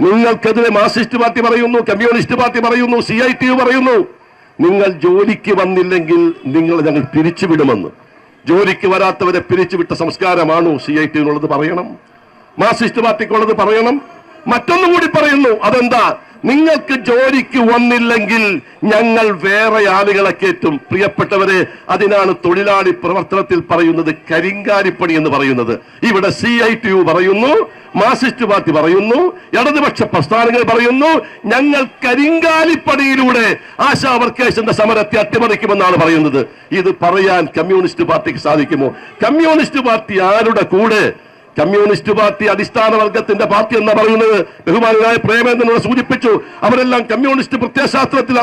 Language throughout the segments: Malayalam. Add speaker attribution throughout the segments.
Speaker 1: നിങ്ങൾക്കെതിരെ മാർസിസ്റ്റ് പാർട്ടി പറയുന്നു കമ്മ്യൂണിസ്റ്റ് പാർട്ടി പറയുന്നു സി ഐ ടി പറയുന്നു. നിങ്ങൾ ജോലിക്ക് വന്നില്ലെങ്കിൽ നിങ്ങൾ ഞങ്ങൾ പിരിച്ചുവിടുമെന്ന്. ജോലിക്ക് വരാത്തവരെ പിരിച്ചുവിട്ട സംസ്കാരമാണോ സി ഐ ടി എന്നുള്ളത് പറയണം? മാർസിസ്റ്റ് പാർട്ടിക്കുള്ളത് പറയണം. മറ്റൊന്നും കൂടി പറയുന്നു അതെന്താ? നിങ്ങൾക്ക് ജോലിക്ക് വന്നില്ലെങ്കിൽ ഞങ്ങൾ വേറെ ആളുകളെ കയറ്റും. പ്രിയപ്പെട്ടവരെ അതിനാണ് തൊഴിലാളി പ്രവർത്തനത്തിൽ പറയുന്നത് കരിങ്കാലിപ്പണി എന്ന് പറയുന്നത്. ഇവിടെ സി ഐ ടി യു പറയുന്നു മാർസിസ്റ്റ് പാർട്ടി പറയുന്നു ഇടതുപക്ഷ പ്രസ്ഥാനങ്ങൾ പറയുന്നു ഞങ്ങൾ കരിങ്കാലിപ്പണിയിലൂടെ ആശാ വർക്കേഴ്സിന്റെ സമരത്തെ അട്ടിമറിക്കുമെന്നാണ് പറയുന്നത്. ഇത് പറയാൻ കമ്മ്യൂണിസ്റ്റ് പാർട്ടിക്ക് സാധിക്കുമോ? കമ്മ്യൂണിസ്റ്റ് പാർട്ടി ആരുടെ കൂടെ? കമ്മ്യൂണിസ്റ്റ് പാർട്ടി അടിസ്ഥാന വർഗത്തിന്റെ പാർട്ടി എന്ന് പറയുന്നത്? ബഹുമാനായ പ്രേമേന്ദ്രനോട് സൂചിപ്പിച്ചു. അവരെല്ലാം കമ്മ്യൂണിസ്റ്റ് പ്രത്യയശാസ്ത്രത്തിൽ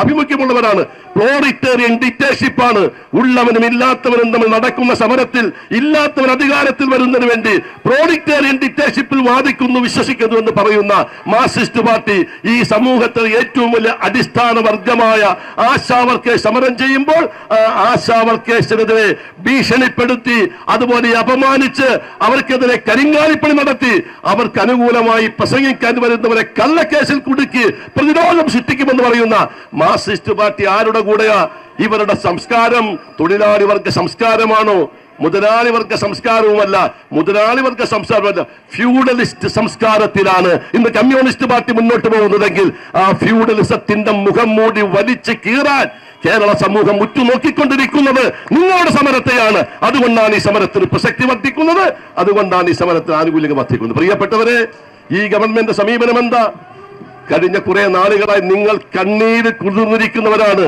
Speaker 1: അഭിമുഖ്യമുള്ളവരാണ്. അഭിമുഖ്യമുള്ളവരാണ് ആണ്. ഉള്ളവനും ഇല്ലാത്തവനും തമ്മിൽ നടക്കുന്ന സമരത്തിൽ ഇല്ലാത്തവൻ അധികാരത്തിൽ വരുന്നതിന് വേണ്ടി പ്രോഡിക്റ്റേറിയൻ ഡിക്റ്റേഷൻഷിപ്പിൽ വാദിക്കുന്നു വിശ്വസിക്കുന്നു എന്ന് പറയുന്ന മാർക്സിസ്റ്റ് പാർട്ടി ഈ സമൂഹത്തിൽ ഏറ്റവും വലിയ അടിസ്ഥാന വർഗമായ ആശാവർക്കെ സമരം ചെയ്യുമ്പോൾ ആ ആശാവർക്കേഴ്സിനെതിരെ ഭീഷണിപ്പെടുത്തി അതുപോലെ അപമാനിച്ച് അവർക്കെതിരെ കരിങ്കാലിപ്പണി നടത്തി അവർക്ക് അനുകൂലമായി പ്രസംഗിക്കാൻ വരുന്നവരെ കള്ളക്കേസിൽ കുടുക്കി പ്രതിരോധം സൃഷ്ടിക്കുമെന്ന് പറയുന്ന മാർസിസ്റ്റ് പാർട്ടി ആരുടെ കൂടെയാ? ഇവരുടെ സംസ്കാരം തൊഴിലാളി വർഗ സംസ്കാരമാണോ? മുതലാളി വർഗ സംസ്കാരവുമല്ല മുതലാളി വർഗ സംസ്കാരമല്ല ഫ്യൂഡലിസ്റ്റ് സംസ്കാരത്തിലാണ് ഇന്ന് കമ്മ്യൂണിസ്റ്റ് പാർട്ടി മുന്നോട്ട് പോകുന്നതെങ്കിൽ ആ ഫ്യൂഡലിസത്തിന്റെ മുഖം മൂടി വലിച്ചു കീറാൻ കേരള സമൂഹം ഉറ്റുനോക്കിക്കൊണ്ടിരിക്കുന്നത് നിങ്ങളുടെ സമരത്തെയാണ്. അതുകൊണ്ടാണ് ഈ സമരത്തിന് പ്രസക്തി വർദ്ധിക്കുന്നത്. അതുകൊണ്ടാണ് ഈ സമരത്തിന് ആനുകൂല്യം വർദ്ധിക്കുന്നത്. പ്രിയപ്പെട്ടവരെ ഈ ഗവൺമെന്റ് സമീപനം എന്താ? കഴിഞ്ഞ കുറെ നാളുകളായി നിങ്ങൾ കണ്ണീര് കുതിർന്നിരിക്കുന്നവരാണ്.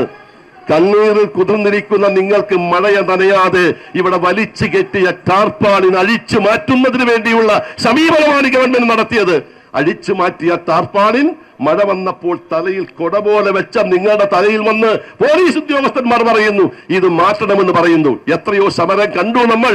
Speaker 1: കണ്ണീരിൽ കുതിർന്നിരിക്കുന്ന നിങ്ങൾക്ക് മഴയെ നനയാതെ ഇവിടെ വലിച്ചു കെട്ടിയ ടാർപ്പാളിന് അഴിച്ചു മാറ്റുന്നതിന് വേണ്ടിയുള്ള സമീപനമാണ് ഗവൺമെന്റ് നടത്തിയത്. അഴിച്ചു മാറ്റിയ താർപ്പാടിൻ മഴ വന്നപ്പോൾ തലയിൽ കൊട പോലെ വെച്ച നിങ്ങളുടെ തലയിൽ വന്ന് പോലീസ് ഉദ്യോഗസ്ഥന്മാർ പറയുന്നു ഇത് മാറ്റണമെന്ന് പറയുന്നു. എത്രയോ സമരം കണ്ടു നമ്മൾ.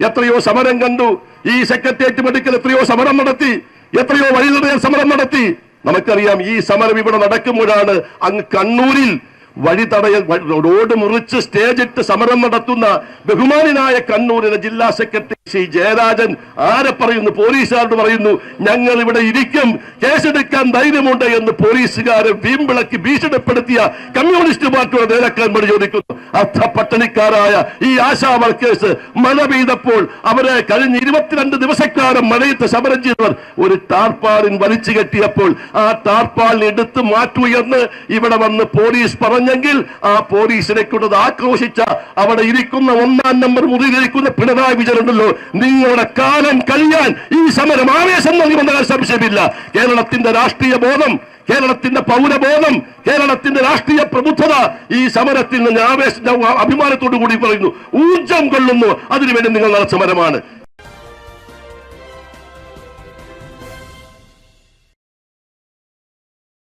Speaker 1: എത്രയോ സമരം കണ്ടു. ഈ സെക്രട്ടേറിയറ്റ് മെഡിക്കൽ എത്രയോ സമരം നടത്തി. എത്രയോ വഴിതടയൽ സമരം നടത്തി. നമുക്കറിയാം ഈ സമരം ഇവിടെ നടക്കുമ്പോഴാണ് അങ്ങ് കണ്ണൂരിൽ വഴി തടയൽ റോഡ് മുറിച്ച് സ്റ്റേജ് ഇട്ട് സമരം നടത്തുന്ന ബഹുമാനായ കണ്ണൂരിലെ ജില്ലാ സെക്രട്ടറി ശ്രീ ജയരാജൻ ആരെ പറയുന്നു? പോലീസുകാരോട് പറയുന്നു ഞങ്ങൾ ഇവിടെ ഇരിക്കും കേസെടുക്കാൻ ധൈര്യമുണ്ട് എന്ന് പോലീസുകാരെ വീമ്പിളക്കി ഭീഷണിപ്പെടുത്തിയ കമ്മ്യൂണിസ്റ്റ് പാർട്ടിയുടെ നേതാക്കന്മാർ ചോദിക്കുന്നു. അർത്ഥ പട്ടണിക്കാരായ ഈ ആശാ വർക്കേഴ്സ് മഴ പെയ്തപ്പോൾ അവരെ കഴിഞ്ഞ ഇരുപത്തിരണ്ട് ദിവസക്കാലം മഴയത്ത് സമരം ചെയ്തവർ ഒരു ടാർപ്പാളിൻ വലിച്ചു കെട്ടിയപ്പോൾ ആ ടാർപ്പാളിൻ മാറ്റുയർന്ന് മാറ്റൂ ഇവിടെ വന്ന് പോലീസ് പറഞ്ഞെങ്കിൽ ആ പോലീസിനെ കൊണ്ടത് ആക്രോശിച്ച അവിടെ ഇരിക്കുന്ന ഒന്നാം നമ്പർ മുറിയിലിരിക്കുന്ന പിണറായി വിജയൻ ഉണ്ടല്ലോ. നിങ്ങളുടെ കാലം കഴിയാൻ ഈ സമരം ആവേശം നൽകി കാര്യം സംശയമില്ല. കേരളത്തിന്റെ രാഷ്ട്രീയ ബോധം കേരളത്തിന്റെ പൗരബോധം കേരളത്തിന്റെ രാഷ്ട്രീയ പ്രബുദ്ധത ഈ സമരത്തിൽ നിന്ന് ആവേശ അഭിമാനത്തോടു കൂടി പറയുന്നു. ഊർജം കൊള്ളുന്നു. അതിനുവേണ്ടി നിങ്ങൾ നടന്ന സമരമാണ്.